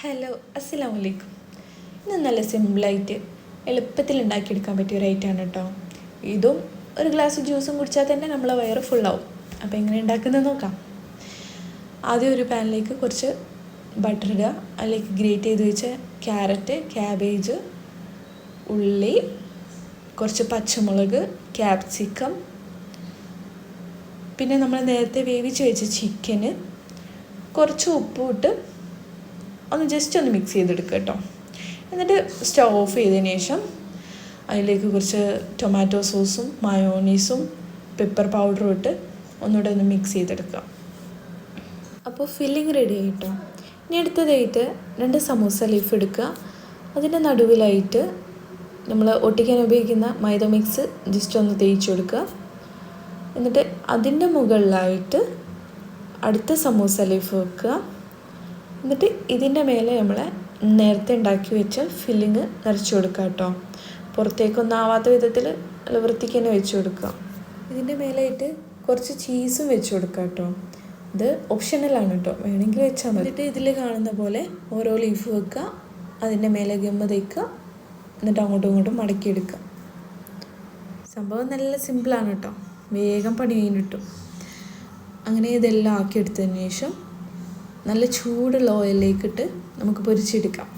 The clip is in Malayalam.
ഹലോ അസ്സലാമു വലൈക്കും ഇന്ന് നല്ല സിമ്പിളായിട്ട് എളുപ്പത്തിൽ ഉണ്ടാക്കിയെടുക്കാൻ പറ്റിയ ഒരു ആണ് കേട്ടോ ഇതും ഒരു ഗ്ലാസ് ജ്യൂസും കുടിച്ചാൽ തന്നെ നമ്മളെ വയറ് ഫുള്ളാവും അപ്പോൾ എങ്ങനെ ഉണ്ടാക്കുന്നത് നോക്കാം. ആദ്യം ഒരു പാനിലേക്ക് കുറച്ച് ബട്ടർ ഇടുക. അതിലേക്ക് ഗ്രേറ്റ് ചെയ്ത് വെച്ച ക്യാരറ്റ് ക്യാബേജ് ഉള്ളി കുറച്ച് പച്ചമുളക് ക്യാപ്സിക്കം പിന്നെ നമ്മൾ നേരത്തെ വേവിച്ച് വെച്ച ചിക്കന് കുറച്ച് ഉപ്പും ഇട്ട് ഒന്ന് ജസ്റ്റ് ഒന്ന് മിക്സ് ചെയ്തെടുക്കുക കേട്ടോ. എന്നിട്ട് സ്റ്റവ് ഓഫ് ചെയ്തതിന് ശേഷം അതിലേക്ക് കുറച്ച് ടൊമാറ്റോ സോസും മയോണീസും പെപ്പർ പൗഡറും ഇട്ട് ഒന്നുകൂടെ ഒന്ന് മിക്സ് ചെയ്തെടുക്കുക അപ്പോൾ ഫില്ലിങ് റെഡി ആയിട്ടോ. ഇനി അടുത്തതായിട്ട് രണ്ട് സമൂസ ലീഫ് എടുക്കുക അതിന്റെ നടുവിലായിട്ട് നമ്മൾ ഒട്ടിക്കാൻ ഉപയോഗിക്കുന്ന മൈദ മിക്സ് ജസ്റ്റ് ഒന്ന് തേച്ച് കൊടുക്കുക എന്നിട്ട് അതിന്റെ മുകളിലായിട്ട് അടുത്ത സമൂസ ലീഫ് വെക്കുക എന്നിട്ട് ഇതിന്റെ മേലെ നമ്മൾ നേരത്തെ ഉണ്ടാക്കി വെച്ച ഫില്ലിങ് നിറച്ച് കൊടുക്കുക കേട്ടോ. പുറത്തേക്കൊന്നും ആവാത്ത വിധത്തിൽ വൃത്തിക്ക് തന്നെ വെച്ച് കൊടുക്കുക. ഇതിന്റെ മേലായിട്ട് കുറച്ച് ചീസും വെച്ച് കൊടുക്കുക കേട്ടോ. ഇത് ഓപ്ഷണലാണ് കേട്ടോ. വേണമെങ്കിൽ വെച്ചാൽ മതി. എന്നിട്ട് ഇതിൽ കാണുന്ന പോലെ ഓരോ ലീഫ് വെക്കുക. അതിന്റെ മേലെ ഗമ്മ തേക്കുക. എന്നിട്ട് അങ്ങോട്ടും ഇങ്ങോട്ടും മടക്കിയെടുക്കുക സംഭവം നല്ല സിമ്പിളാണ് കേട്ടോ. വേഗം പണി കഴിഞ്ഞിട്ടും അങ്ങനെ ഇതെല്ലാം ആക്കിയെടുത്തതിന് ശേഷം നല്ല ചൂടുള്ള ഓയിലിലേക്കിട്ട് നമുക്ക് പൊരിച്ചെടുക്കാം